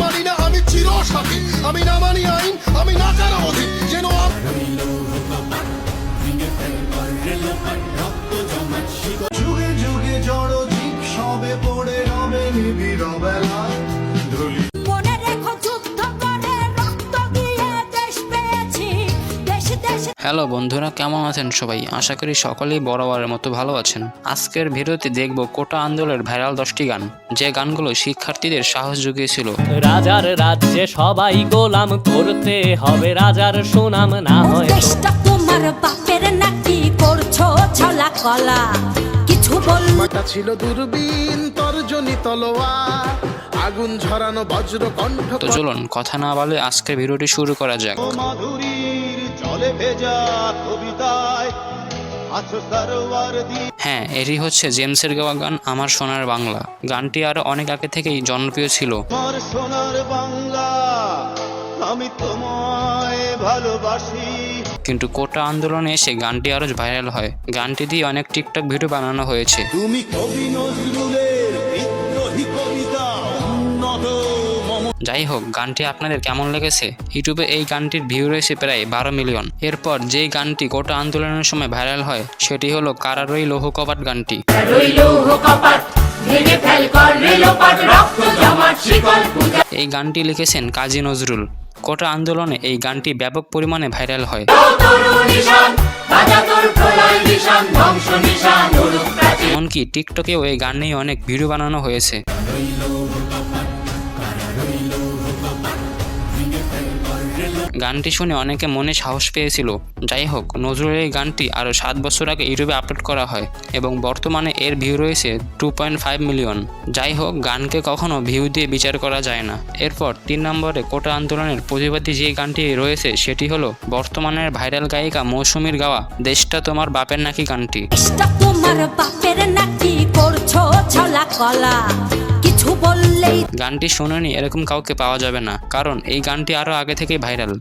মানি না, আমি চির সাথী আমি না মানি আইন, আমি না কারও অধীন। যেন যুগে যুগে জড় জীব সবে পড়ে রবে নিবিড় বেলায়। হ্যালো বন্ধুরা কেমন আছেন সবাই? আশা করি সকলেই বরাবরের মতো ভালো আছেন। আজকের ভিডিওতে দেখব কোটা আন্দোলনের ভাইরাল দশটি গান। যে গানগুলো শিক্ষার্থীদের সাহস জুগিয়েছিল। রাজার রাজ্যে সবাই গোলাম করতে হবে রাজার সুনাম না হয় তো তোমার বাপের নাকি করছ ছলা কলা? কিছু বল ছিল দূরবীন তর্জনী তলোয়ার আগুন ঝরানো বজ্র কণ্ঠ তো চলুন কথা না বলে আজকের ভিডিওটি শুরু করা যাক। মাধুরীর জলে ভেজা কবিতায় হ্যাঁ এটি হচ্ছে জেমসের গাওয়া গান আমার সোনার বাংলা। গানটি আরও অনেক আগে থেকেই জনপ্রিয় ছিল। আমার সোনার বাংলা আমি তোমায় ভালোবাসি। কিন্তু কোটা আন্দোলনে এসে গানটি আরও ভাইরাল হয়। গানটি দিয়ে অনেক টিকটক ভিডিও বানানো হয়েছে। তুমি কবি নজরুলের যাই হোক গানটি আপনাদের কেমন লেগেছে? ইউটিউবে এই গানটির ভিউ রয়েছে প্রায় বারো মিলিয়ন। এরপর যেই গানটি কোটা আন্দোলনের সময় ভাইরাল হয় সেটি হলো কারারই লৌহ কপাট গানটি। এই গানটি লিখেছেন কাজী নজরুল। কোটা আন্দোলনে এই গানটি ব্যাপক পরিমাণে ভাইরাল হয়। এমনকি টিকটকেও এই গান নিয়ে অনেক ভিডিও বানানো হয়েছে। গানটি শুনে অনেকে মনে সাহস পেয়েছিল। যাই হোক নজরুলের এই গানটি আরও সাত বছর আগে ইউটিউবে আপলোড করা হয় এবং বর্তমানে এর ভিউ রয়েছে টু পয়েন্ট ফাইভ মিলিয়ন যাই হোক গানকে কখনো ভিউ দিয়ে বিচার করা যায় না। এরপর তিন নম্বরে কোটা আন্দোলনের প্রতিবাদী যে গানটি রয়েছে, সেটি হলো বর্তমানের ভাইরাল গায়িকা মৌসুমীর গাওয়া দেশটা তোমার বাপের নাকি গানটি? তোমার বাপের নাকি করছ ছলা কলা? কিছু বললেই গানটি শোনেনি এরকম কাউকে পাওয়া যাবে না। কারণ এই গানটি আরও আগে থেকেই ভাইরাল।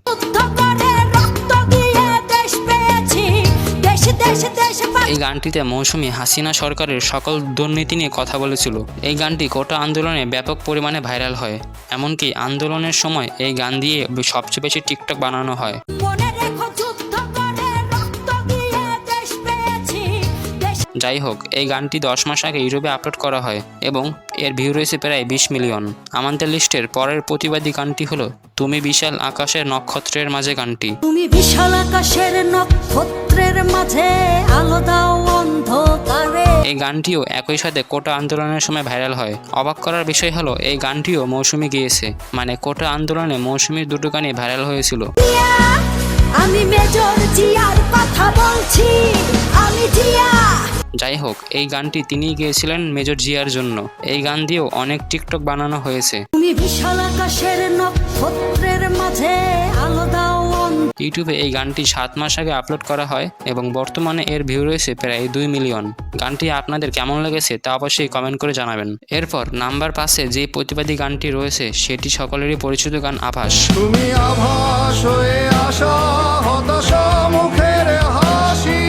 এই গানটিতে মৌসুমী হাসিনা সরকারের সকল দুর্নীতি নিয়ে কথা বলেছিল। এই গানটি কোটা আন্দোলনে ব্যাপক পরিমাণে ভাইরাল হয়। এমনকি আন্দোলনের সময় এই গান দিয়ে সবচেয়ে বেশি টিকটক বানানো হয়। যাই হোক এই গানটি দশ মাস আগে ইউরোপে আপলোড করা হয় এবং এর ভিউ রয়েছে প্রায় বিশ মিলিয়ন। আমাদের লিস্টের পরের প্রতিবাদী গানটি হলো তুমি বিশাল আকাশের নক্ষত্রের মাঝে গানটি। তুমি বিশাল আকাশের নক্ষত্রের মাঝে আলো দাও অন্ধকারে। এই গানটিও একই সাথে কোটা আন্দোলনের সময় ভাইরাল হয়। অবাক করার বিষয় হলো এই গানটিও মৌসুমি গিয়েছে মানে কোটা আন্দোলনে মৌসুমীর দুটো গানই ভাইরাল হয়েছিল। আমি মেজর জিয়ার কথা বলছি আমি জিয়া। যাই হোক এই গানটি তিনিই গিয়েছিলেন মেজর জিয়ার জন্য। এই গান দিয়েও অনেক টিকটক বানানো হয়েছে। বিশাল আকাশের নক্ষত্রের মাঝে আলো ইউটিউবে এই গানটি সাত মাস আগে আপলোড করা হয় এবং বর্তমানে এর ভিউ রয়েছে প্রায় দুই মিলিয়ন। গানটি আপনাদের কেমন লেগেছে তা অবশ্যই কমেন্ট করে জানাবেন। এরপর নাম্বার পাশে যে প্রতিবাদী গানটি রয়েছে সেটি সকলেরই পরিচিত গান আভাস। তুমি আভাস হয়ে আসা হতাশা মুখের হাসি।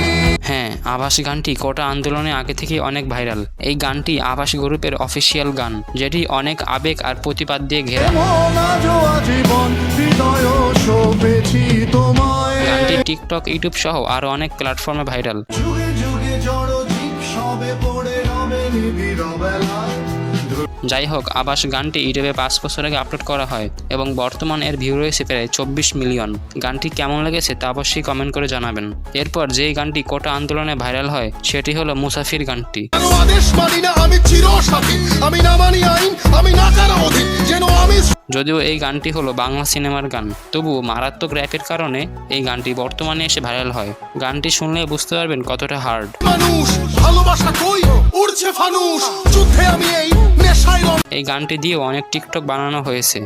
হ্যাঁ আভাস গানটি কোটা আন্দোলনে আগে থেকে অনেক ভাইরাল। এই গানটি আভাস গ্রুপের অফিসিয়াল গান যেটি অনেক আবেগ আর প্রতিবাদ দিয়ে ঘেরা। গানটি টিকটক ইউটিউব সহ আরও অনেক প্ল্যাটফর্মে ভাইরাল। যাই হোক আবাস গানটি ইউটিউবে পাঁচ বছর আগে আপলোড করা হয় এবং বর্তমান এর ভিউ রয়েছে প্রায় চব্বিশ মিলিয়ন। গানটি কেমন লেগেছে তা অবশ্যই কমেন্ট করে জানাবেন। এরপর যেই গানটি কোটা আন্দোলনে ভাইরাল হয় সেটি হলো মুসাফির গানটি। যদিও এই গানটি হলো বাংলা সিনেমার গান তবুও মারাত্মক র্যাপের কারণে এই গানটি বর্তমানে এসে ভাইরাল হয়। গানটি শুনলে বুঝতে পারবেন কতটা হার্ড মানুষ ভালোবাসা কই? উড়ছে ফানুষ যুদ্ধে আমি এই এই গানটি দিয়ে অনেক টিকটক বানানো হয়েছে।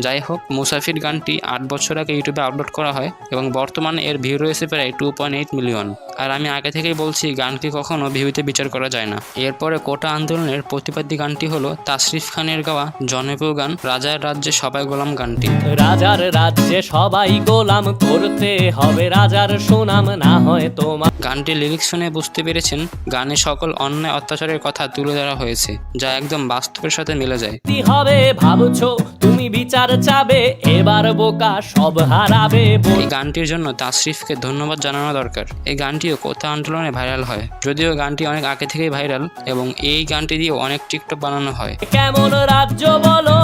যাই হোক মুসাফির গানটি আট বছর আগে ইউটিউবে আপলোড করা হয় এবং বর্তমানে এর ভিউ রয়েছে প্রায় টু পয়েন্ট এইট মিলিয়ন আর আমি আগে থেকেই বলছি গানটি কখনো ভিউতে বিচার করা যায় না। এরপরে কোটা আন্দোলনের প্রতিবাদী গানটি হলো তাসরিফ খানের গাওয়া জনপ্রিয় গান রাজার রাজ্যে সবাই গোলাম গানটি। রাজার রাজ্যে সবাই গোলাম করতে হবে রাজার সুনাম না হয় তোমার গানটির লিরিক্স শুনে বুঝতে পেরেছেন গানে সকল অন্যায় অত্যাচারের কথা তুলে ধরা হয়েছে যা একদম বাস্তবের সাথে মিলে যায়। হবে ভাবছ? তুমি বিচার চাবে এবার বোকা সব হারাবে। এই গানটির জন্য তাসরিফকে ধন্যবাদ জানানো দরকার। এই গানটিও কোথা আন্দোলনে ভাইরাল হয়? যদিও গানটি অনেক আগে থেকেই ভাইরাল এবং এই গানটি দিয়েও অনেক টিকটক বানানো হয়। কেমন রাজ্য বলো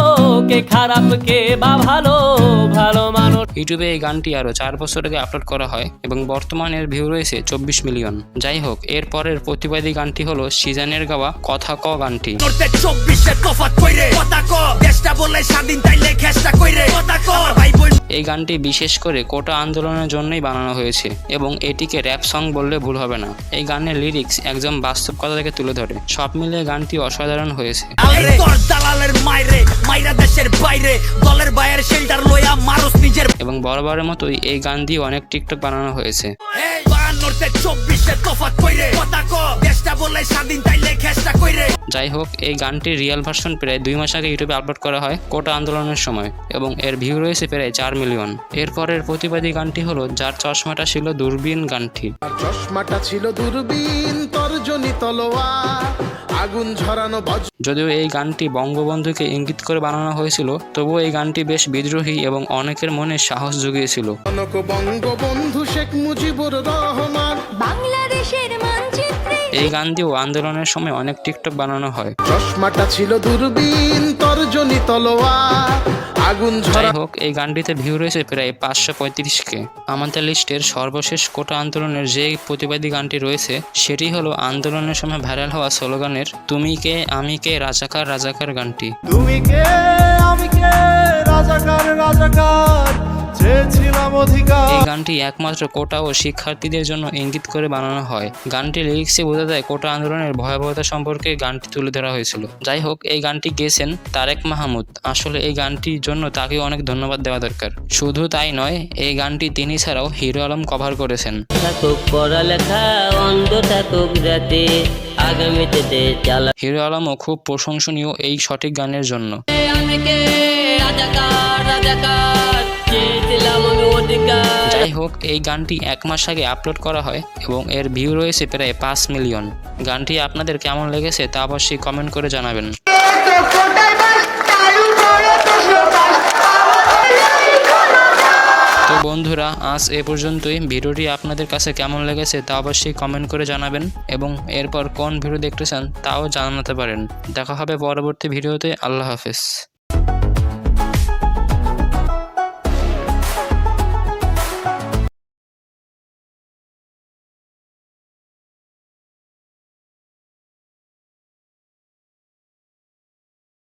কে খারাপ কে বা ভালো ভালো মানুষ। ইউটিউবে এই গানটি আরও চার বছর আগে আপলোড করা হয় এবং বর্তমানে এর ভিউ রয়েছে চব্বিশ মিলিয়ন। যাই হোক এর পরের প্রতিবাদী গানটি হলো সিজানের গাওয়া কথা ক গানটি। করতে চব্বিশে তফাত কইরে কথা ক দেশটা বলে স্বাধীন খেসটা কইরে এই গানটি বিশেষ করে কোটা আন্দোলনের জন্যই বানানো হয়েছে এবং এটিকে র্যাপ সং বললে ভুল হবে না। এই গানের লিরিক্স একদম বাস্তব কথা থেকে তুলে ধরে। সব মিলিয়ে গানটি অসাধারণ হয়েছে। মাইরে দেশের বাইরে দলের বাইরের শেল্টার লইয়া মারুস নিজের এবং বরাবরের মতোই এই গান দিয়ে অনেক টিকটক বানানো হয়েছে। যাই হোক এই গানটির রিয়েল ভার্সন প্রায় দুই মাস আগে ইউটিউবে আপলোড করা হয় কোটা আন্দোলনের সময় এবং এর ভিউ রয়েছে প্রায় চার মিলিয়ন এরপরের প্রতিবাদী গানটি হলো যার চশমাটা ছিল দূরবীন গানটি। চশমাটা ছিল দূরবীন তর্জনী তলোয়ার। আগুন ঝরানো যদিও এই গানটি বঙ্গবন্ধুকে ইঙ্গিত করে বানানো হয়েছিল তবুও এই গানটি বেশ বিদ্রোহী এবং অনেকের মনে সাহস জুগিয়েছিল। বঙ্গবন্ধু শেখ মুজিবুর রহমান। বাংলাদেশের এই গান দিয়েও আন্দোলনের সময় অনেক টিকটক বানানো হয়। চশমাটা ছিল দূরবীন তর্জনী তলোয়ার। আগুন যাই ঝরা হোক এই গানটিতে ভিউ রয়েছে প্রায় পাঁচশো পঁয়ত্রিশকে। আমাদের লিস্টের সর্বশেষ কোটা আন্দোলনের যে প্রতিবাদী গানটি রয়েছে সেটি হলো আন্দোলনের সময় ভাইরাল হওয়া স্লোগানের তুমি কে আমি কে রাজাকার রাজাকার গানটি। তুমি কে আমি কে রাজাকার রাজাকার? চেয়েছিলাম অধিকার। এই গানটি একমাত্র কোটা ও শিক্ষার্থীদের জন্য ইঙ্গিত করে বানানো হয়। গানটির লিরিক্সে বোঝা যায় কোটা আন্দোলনের ভয়াবহতা সম্পর্কে গানটি তুলে ধরা হয়েছিল। যাই হোক এই গানটি গেয়েছেন তারেক মাহমুদ। আসলে এই গানটির জন্য তাকে অনেক ধন্যবাদ দেওয়া দরকার। শুধু তাই নয় এই গানটি তিনি ছাড়াও হিরো আলম কভার করেছেন। হিরো আলমও খুব প্রশংসনীয় এই সঠিক গানের জন্য। রাজাকার রাজাকার। যাই হোক, এই গানটি এক মাস আগে আপলোড করা হয় এবং এর ভিউ রয়েছে প্রায় পাঁচ মিলিয়ন। গানটি আপনাদের কেমন লেগেছে তা অবশ্যই কমেন্ট করে জানাবেন। তো বন্ধুরা, আজ এ পর্যন্তই। ভিডিওটি আপনাদের কাছে কেমন লেগেছে তা অবশ্যই কমেন্ট করে জানাবেন এবং এরপর কোন ভিডিও দেখতে চান তাও জানাতে পারেন। দেখা হবে পরবর্তী ভিডিওতে। আল্লাহ হাফেজ।